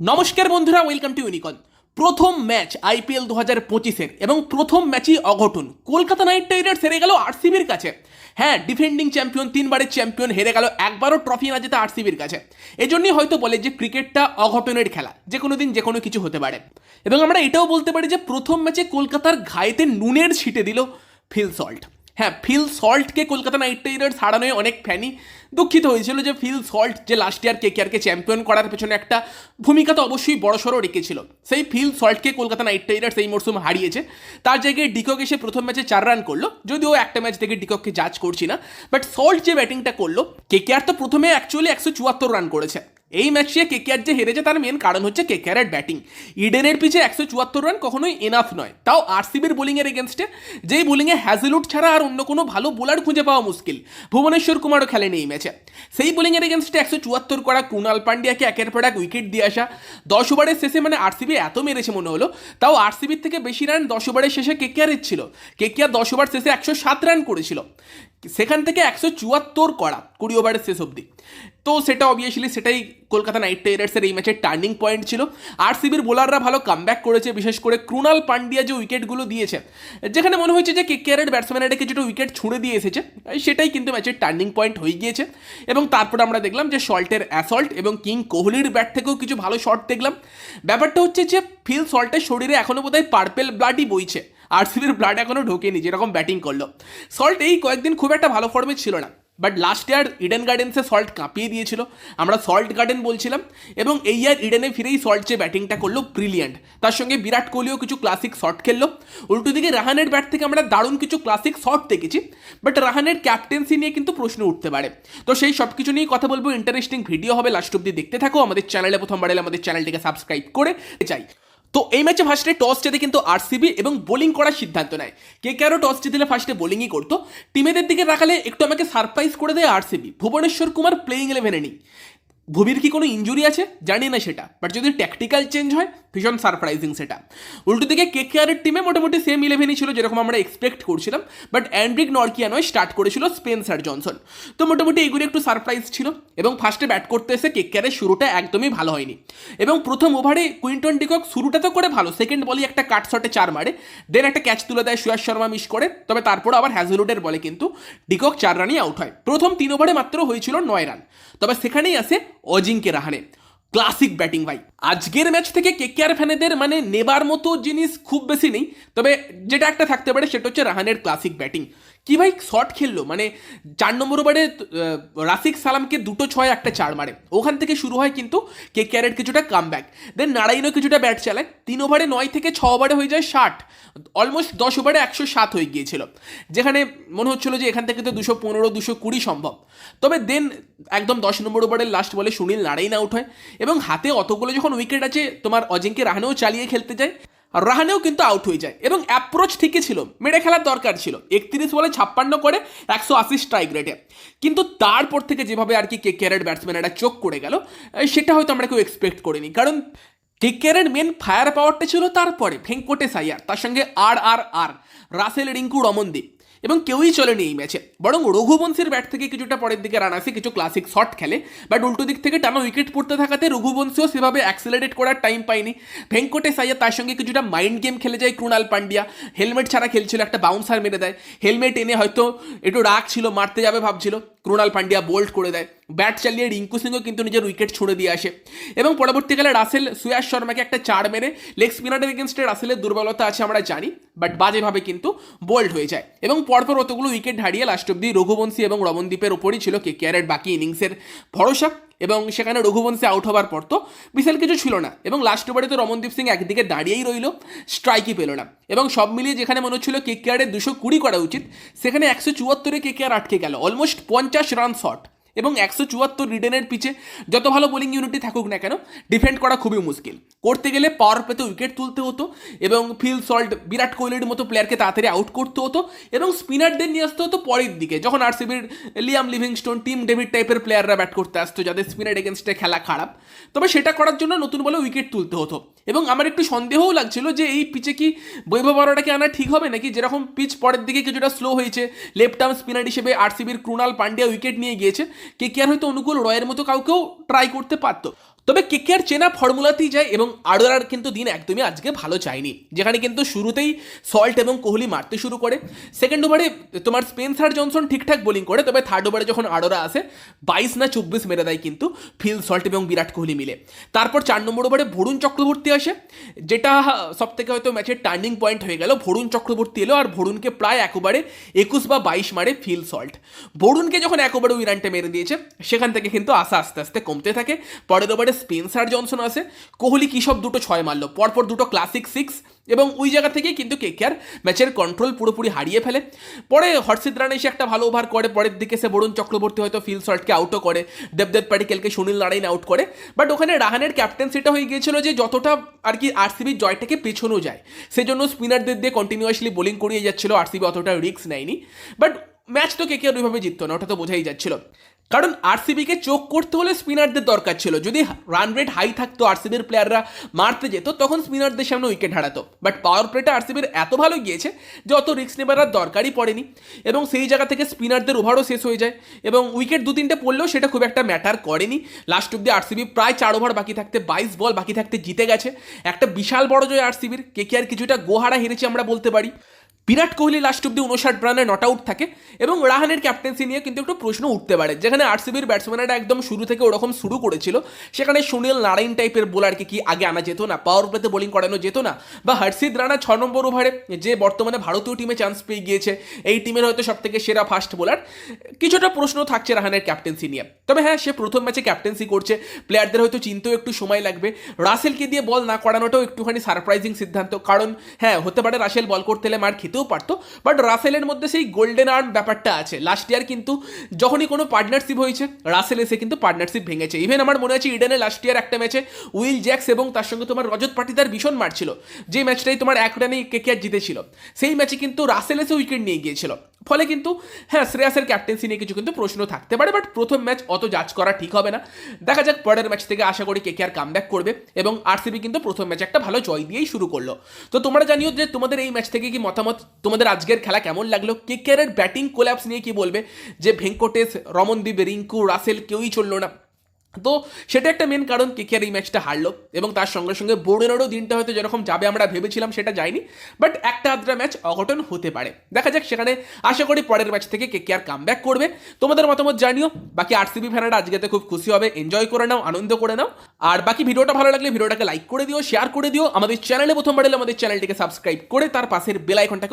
নমস্কার বন্ধুরা welcome to ইউনিকন প্রথম ম্যাচ আইপিএল দু হাজার পঁচিশের এবং প্রথম ম্যাচই অঘটন। কলকাতা নাইট রাইডার্স হেরে গেল আরসিবির কাছে। হ্যাঁ ডিফেন্ডিং চ্যাম্পিয়ন তিনবারের চ্যাম্পিয়ন হেরে গেল একবারও ট্রফি না যেতে আরসিবির কাছে। এজন্যই হয়তো বলে যে ক্রিকেটটা অঘটনের খেলা, যে কোনো দিন, যে কোনো কিছু হতে পারে। এবং আমরা এটাও বলতে পারি যে প্রথম ম্যাচে কলকাতার ঘায়েতে নুনের ছিটে দিল ফিল সল্ট হ্যাঁ ফিল সল্টকে কলকাতা নাইট রাইডার্স হারানোয় অনেক ফ্যানই দুঃখিত হয়েছিল যে ফিল সল্ট যে লাস্ট ইয়ার কেকেআরকে চ্যাম্পিয়ন করার পেছনে একটা ভূমিকা তো অবশ্যই বড়সড় রেখেছিল। সেই ফিল সল্টকে কলকাতা নাইট রাইডার্স এই মরশুম হারিয়েছে। তার জায়গায় ডিকক এসে প্রথম ম্যাচে চার রান করল। যদিও একটা ম্যাচ থেকে ডিকককে জাজ করছি না। বাট সল্ট যে ব্যাটিংটা করল কেকেআর তো প্রথমে অ্যাকচুয়ালি একশো চুয়াত্তর রান করেছে। এই ম্যাচে কেকেআর যে হেরেছে তার মেন কারণ হচ্ছে কেকেআরের ব্যাটিং ইডেনের পিছে একশো চুয়াত্তর রান কখনোই এনাফ নয়। তাও আরসিবির বোলিংয়ের এগেনস্টে যেই বোলিংয়ে হ্যাজেলুট ছাড়া আর অন্য কোনো ভালো বোলার খুঁজে পাওয়া মুশকিল। ভুবনেশ্বর কুমারও খেলেনি এই ম্যাচে সেই বোলিংয়ের এগেনস্টে একশো চুয়াত্তর করা কুণাল পান্ডিয়াকে একের পর এক উইকেট দিয়ে আসা। দশ ওভারের শেষে মানে আরসিবি এত মেরেছে মনে হলো, তাও আরসিবির থেকে বেশি রান দশ ওভারের শেষে কেকেআরের ছিল। কেকেআর দশ ওভার শেষে একশো সাত রান করেছিল। সেখান থেকে একশো চুয়াত্তর করা কুড়ি ওভারের শেষ অবধি। তো সেটা অবভিয়াসলি সেটাই কলকাতা নাইট রাইডার্সের এই ম্যাচের টার্নিং পয়েন্ট ছিল। আরসিবির বোলাররা ভালো কামব্যাক করেছে, বিশেষ করে ক্রুনাল পান্ডিয়া যে উইকেটগুলো দিয়েছে, যেখানে মনে হয়েছে যে কেকেআরের ব্যাটসম্যানেরা কিছুটা উইকেট ছুঁড়ে দিয়ে এসেছে সেটাই কিন্তু ম্যাচের টার্নিং পয়েন্ট হয়ে গিয়েছে। এবং তারপর আমরা দেখলাম যে সল্টের অ্যাসল্ট এবং কিং কোহলির ব্যাট থেকেও কিছু ভালো শট দেখলাম। ব্যাপারটা হচ্ছে যে ফিল সল্টের শরীরে এখনও বোধহয় পার্পেল ব্লাডই বইছে। আরসিবির ব্লাড এখনও ঢোকেনি, যেরকম ব্যাটিং করল। সল্ট এই কয়েকদিন খুব একটা ভালো ফর্মে ছিল না বাট লাস্ট ইয়ার ইডেন গার্ডেন্সে সল্ট কাঁপিয়ে দিয়েছিল। আমরা সল্ট গার্ডেন বলছিলাম, এবং এই ইয়ার ইডেনে ফিরেই সল্ট যে ব্যাটিংটা করল ব্রিলিয়ান্ট তার সঙ্গে বিরাট কোহলিও কিছু ক্লাসিক শট খেললো। উল্টো দিকে রাহানের ব্যাট থেকে আমরা দারুণ কিছু ক্লাসিক শট দেখেছি বাট রাহানের ক্যাপ্টেন্সি নিয়ে কিন্তু প্রশ্ন উঠতে পারে। তো সেই সব কিছু নিয়ে কথা বলব। ইন্টারেস্টিং ভিডিও হবে লাস্ট অব্দি দেখতে থাকো। আমাদের চ্যানেলে প্রথমবার এলে আমাদের চ্যানেলটিকে সাবস্ক্রাইব করে চাই তো এই ম্যাচে ফার্স্টে টস জেতে কিন্তু আরসিবি এবং বোলিং করার সিদ্ধান্ত নেয়। কে কেয়ারও টস জিতলে ফার্স্টে বোলিংই করতো? টিমেদের দিকে রাখালে একটু আমাকে সারপ্রাইজ করে দেয় আরসিবি ভুবনেশ্বর কুমার প্লেইং ইলেভেনে নেই। ভুবির কি কোনো ইঞ্জুরি আছে? জানি না সেটা। বাট যদি ট্যাকটিক্যাল চেঞ্জ হয় ভীষণ সারপ্রাইজিং সেটা। উল্টো দিকে কে কেয়ারের টিমে মোটামুটি সেম ইলেভেনই ছিল যেরকম আমরা এক্সপেক্ট করছিলাম বাট অ্যান্ড্রিক নর্কিয়া নয় স্টার্ট করেছিল স্পেন্সার জনসন তো মোটামুটি এইগুলি একটু সারপ্রাইজ ছিল এবং ফার্স্টে ব্যাট করতে এসে কে কেয়ারের শুরুটা একদমই ভালো হয়নি। এবং প্রথম ওভারে কুইন্টন ডিকক শুরুটা তো করে ভালো সেকেন্ড বলই একটা কাট শটে চার মারে দেন একটা ক্যাচ তুলে দেয় সুয়াস শর্মা মিস করে, তবে তারপর আবার হ্যাজেলুডের বলে কিন্তু ডিকক চার রানই আউট হয়। প্রথম তিন ওভারে মাত্র হয়েছিল নয় রান, তবে সেখানেই আসে অজিঙ্কে রাহানে ক্লাসিক ব্যাটিং ভাই। আজকের ম্যাচ থেকে কে কেকেআর ফ্যানেদের মানে নেবার মতো জিনিস খুব বেশি নেই। তবে যেটা একটা থাকতে পারে, সেটা হচ্ছে রাহানের ক্লাসিক ব্যাটিং। কি ভাই শট খেললো? মানে চার নম্বর ওভারে রাসিক সালামকে দুটো ছয়, একটা চার মারে। ওখান থেকে শুরু হয় কিন্তু কে ক্যারেট কিছুটা কাম ব্যাক দেন নারায়ণও কিছুটা ব্যাট চালায়। তিন ওভারে নয় থেকে ছ ওভারে হয়ে যায় ষাট। অলমোস্ট দশ ওভারে একশো সাত হয়ে গিয়েছিল। যেখানে মনে হচ্ছিল যে এখান থেকে তো দুশো পনেরো, দুশো কুড়ি সম্ভব। তবে দেন একদম দশ নম্বর ওভারের লাস্ট বলে সুনীল নারায়ণ আউট হয়। এবং হাতে অতগুলো যখন উইকেট আছে, তোমার অজিঙ্কে রাহানেও চালিয়ে খেলতে যায়। রাহানেও কিন্তু আউট হয়ে যায়। এবং অ্যাপ্রোচ ঠিকই ছিল। মেরে খেলার দরকার ছিল। একত্রিশ বলে ছাপ্পান্ন করে একশো আশি স্ট্রাইক রেটে কিন্তু তারপর থেকে যেভাবে আর কি কে কেয়ারের ব্যাটসম্যানেরা চোখ করে গেল সেটা হয়তো আমরা কেউ এক্সপেক্ট করিনি। কারণ টেকেয়ারের মেন ফায়ার পাওয়ারটা ছিল তারপরে, ভেঙ্কটেশ আয়ার, তার সঙ্গে আর আর আর, রাসেল রিঙ্কু রমনদীপ। এবং কেউই চলেনি এই ম্যাচে বরং রঘুবংশীর ব্যাট থেকে কিছুটা পরের দিকে রান আসে, কিছু ক্লাসিক শট খেলে। বাট উল্টো দিক থেকে টানা উইকেট পড়তে থাকাতে রঘুবংশীও সেভাবে অ্যাক্সেলারেট করার টাইম পায়নি। ভেঙ্কটেশ আইয়া তার সঙ্গে কিছুটা মাইন্ড গেম খেলে যায় ক্রুণাল পান্ডিয়া হেলমেট ছাড়া খেলছিল, একটা বাউন্সার মেরে দেয়। হেলমেট এনে হয়তো একটু রাগ ছিল, মারতে যাবে ভাবছিল। ক্রুণাল পান্ডিয়া বোল্ড করে দেয়। ব্যাট চালিয়ে রিঙ্কু সিংও কিন্তু নিজের উইকেট ছুঁড়ে দিয়ে আসে। এবং পরবর্তীকালে রাসেল সুয়াস শর্মাকে একটা চার মেরে লেগ স্পিনারের এগেনস্টে রাসেলের দুর্বলতা আছে আমরা জানি। বাট বাজেভাবে কিন্তু বোল্ড হয়ে যায়। এবং পরপর অতগুলো উইকেট হারিয়ে লাস্ট অব্দি রঘুবংশী এবং রমনদীপের ওপরই ছিল কে কেয়ারের বাকি ইনিংসের ভরসা এবং সেখানে রঘুবংশী আউট হবার পর তো বিশাল কিছু ছিল না এবং লাস্ট ওভারে তো রমনদীপ সিং একদিকে দাঁড়িয়েই রইল স্ট্রাইকই পেল না। এবং সব মিলিয়ে যেখানে মনে হচ্ছিল কে কেয়ারের দুশো কুড়ি করা উচিত, সেখানে একশো চুয়াত্তরে কে কেয়ার আটকে গেল অলমোস্ট পঞ্চাশ রান শট এবং একশো চুয়াত্তর রিডেনের পিছে যত ভালো বোলিং ইউনিটি থাকুক না কেন ডিফেন্ড করা খুবই মুশকিল। করতে গেলে পাওয়ার পেতে উইকেট তুলতে হতো এবং ফিল সল্ট বিরাট কোহলির মতো প্লেয়ারকে তাড়াতাড়ি আউট করতে হতো এবং স্পিনারদের নিয়ে আসতে হতো পরের দিকে, যখন আরসিবির লিয়াম লিভিংস্টোন টিম ডেভিড টাইপের প্লেয়াররা ব্যাট করতে আসতো, যাদের স্পিনার এগেনস্টে খেলা খারাপ। তবে সেটা করার জন্য নতুন বলে উইকেট তুলতে হতো। এবং আমার একটু সন্দেহও লাগছিল যে এই পিচে কি বৈভব বড়াটাকে আনা ঠিক হবে নাকি? যেরকম পিচ পরের দিকে কিছুটা স্লো হয়েছে। লেফট আর্ম স্পিনার হিসেবে আরসিবির ক্রুনাল পান্ডিয়া উইকেট নিয়ে গিয়েছে। কে কে আর হয়তো অনুকূল রয়ের মতো কাউকেও ট্রাই করতে পারতো। তবে কেকেআর চেনা ফর্মুলাতেই যায় এবং আরোরার কিন্তু দিন একদমই আজকে ভালো চায়নি। যেখানে কিন্তু শুরুতেই সল্ট এবং কোহলি মারতে শুরু করে। সেকেন্ড ওভারে তোমার স্পেন্সার জনসন ঠিকঠাক বোলিং করে, তবে থার্ড ওভারে যখন আরোরা আসে, বাইশ না চব্বিশ মেরে দেয় কিন্তু ফিল সল্ট এবং বিরাট কোহলি মিলে। তারপর চার নম্বর ওভারে ভরুণ চক্রবর্তী আসে, যেটা সব থেকে হয়তো ম্যাচের টার্নিং পয়েন্ট হয়ে গেল। ভরুণ চক্রবর্তী এলো আর ভরুণকে প্রায় এক ওভারে একুশ বা বাইশ মারে ফিল সল্ট ভরুণকে যখন এক ওভারে ওই রানটা মেরে দিয়েছে, সেখান থেকে কিন্তু আশা আস্তে আস্তে কমতে থাকে। পরের ওভারে স্পেন্সার জনসন আসে কোহলি কী সব দুটো ছয় মারলো? পরপর দুটো ক্লাসিক সিক্স এবং ওই জায়গা থেকে কিন্তু কেকেআর ম্যাচের কন্ট্রোল পুরোপুরি হারিয়ে ফেলে। পরে হর্ষিত রান এসে একটা ভালো ওভার করে, পরের দিকে সে বরুণ চক্রবর্তী হয়তো ফিল শর্টকে আউটও করে দেবদেব প্যাটিকেলকে সুনীল নারায়ণ আউট করে। বাট ওখানে রাহানের ক্যাপ্টেন্সিটা হয়ে গিয়েছিল যে যতটা আর কি আরসিবির জয়টাকে পেছনো যায়। সেজন্য স্পিনারদের দিয়ে কন্টিনিউয়াসলি বোলিং করিয়ে যাচ্ছিল আরসিবি অতটা রিস্ক নেয়নি। বাট ম্যাচ তো কে কে ওইভাবে জিততো না, ওটা তো বোঝাই যাচ্ছিল। কারণ আরসিবিকে চোখ করতে হলে স্পিনারদের দরকার ছিল। যদি রান রেট হাই থাকতো আরসিবির প্লেয়াররা মারতে যেত, তখন স্পিনারদের সামনে উইকেট হারাতো। বাট পাওয়ার প্লেটা আরসিবির এত ভালো গিয়েছে যে অত রিস্ক নেবার আর দরকারই পড়েনি। এবং সেই জায়গা থেকে স্পিনারদের ওভারও শেষ হয়ে যায়। এবং উইকেট দু তিনটে পড়লেও সেটা খুব একটা ম্যাটার করেনি। লাস্ট অব্দি আরসিবি প্রায় চার ওভার বাকি থাকতে বাইশ বল বাকি থাকতে জিতে গেছে। একটা বিশাল বড় জয় আরসিবির কে কে আর কিছুটা গোহারা হেরেছে আমরা বলতে পারি। বিরাট কোহলি লাস্ট অব্দি উনষাট রানে নট আউট থাকে এবং রাহানের ক্যাপ্টেন্সি নিয়ে কিন্তু একটু প্রশ্ন উঠতে পারে। যেখানে আরসিবির ব্যাটসম্যানরা একদম শুরু থেকে ওরকম শুরু করেছিল, সেখানে সুনীল নারায়ণ টাইপের বোলারকে কি আগে আনা যেত না? পাওয়ার প্লেতে বোলিং করানো যেত না? বা হর্ষিত রানা ছ নম্বর ওভারে যে বর্তমানে ভারতীয় টিমে চান্স পেয়ে গিয়েছে, এই টিমের হয়তো সব থেকে সেরা ফাস্ট বোলার কিছুটা প্রশ্ন থাকছে রাহানের ক্যাপ্টেন্সি নিয়ে। তবে হ্যাঁ সে প্রথম ম্যাচে ক্যাপ্টেন্সি করছে প্লেয়ারদের হয়তো চিনতেও একটু সময় লাগবে। রাসেলকে দিয়ে বল না করানোটাও একটুখানি সারপ্রাইজিং সিদ্ধান্ত। কারণ হ্যাঁ হতে পারে রাসেল বল করতে মার খেতেও পারতো বাট রাসেলের মধ্যে সেই গোল্ডেন আর্ম ব্যাপারটা আছে। লাস্ট ইয়ার কিন্তু যখনই কোনো পার্টনারশিপ হয়েছে, রাসেল এসে কিন্তু পার্টনারশিপ ভেঙেছে। ইভেন আমার মনে আছে ইডেনে লাস্ট ইয়ার একটা ম্যাচে উইল জ্যাক্স এবং তার সঙ্গে তোমার রজত পাটিদার ভীষণ মারছিল। যে ম্যাচটাই তোমার এক রানেই কেকেআর জিতেছিল। সেই ম্যাচে কিন্তু রাসেল এসে উইকেট নিয়ে গিয়েছিল। ফলে কিন্তু হ্যাঁ শ্রেয়াসের ক্যাপ্টেন্সি নিয়ে কিছু কিন্তু প্রশ্ন থাকতে পারে বাট প্রথম ম্যাচ অত জাজ করা ঠিক হবে না। দেখা যাক পরের ম্যাচ থেকে আশা করি কে আর কামব্যাক করবে, এবং আরসিবি কিন্তু প্রথম ম্যাচ একটা ভালো জয় দিয়েই শুরু করল। তো তোমরা জানিও যে তোমাদের এই ম্যাচ থেকে কি মতামত, তোমাদের আজকের খেলা কেমন লাগল? কে কেয়ারের ব্যাটিং কোল্যাপস নিয়ে কি বলবে? যে ভেঙ্কটেশ, রমনদীপ, রিঙ্কু, রাসেল কেউই চলল না। তো সেটা একটা মেন কারণ কেকেআর এই ম্যাচটা হারলো এবং তার সঙ্গে সঙ্গে বোর্ডেরও দিনটা হয়তো যেরকম যাবে আমরা ভেবেছিলাম, সেটা যায়নি। বাট একটা আধটা ম্যাচ অঘটন হতে পারে। দেখা যাক সেখানে আশা করি পরের ম্যাচ থেকে কেকেআর কাম ব্যাক করবে। তোমাদের মতামত জানিও। বাকি আরসিবি ফ্যানেরা আজকেতে খুব খুশি হবে। এনজয় করে নাও, আনন্দ করে নাও। আর বাকি ভিডিওটা ভালো লাগলে ভিডিওটাকে লাইক করে দিও শেয়ার করে দিও। আমাদের চ্যানেলে প্রথমবার এলে আমাদের চ্যানেলটিকে সাবস্ক্রাইব করে তার পাশের বেল আইকনটাকে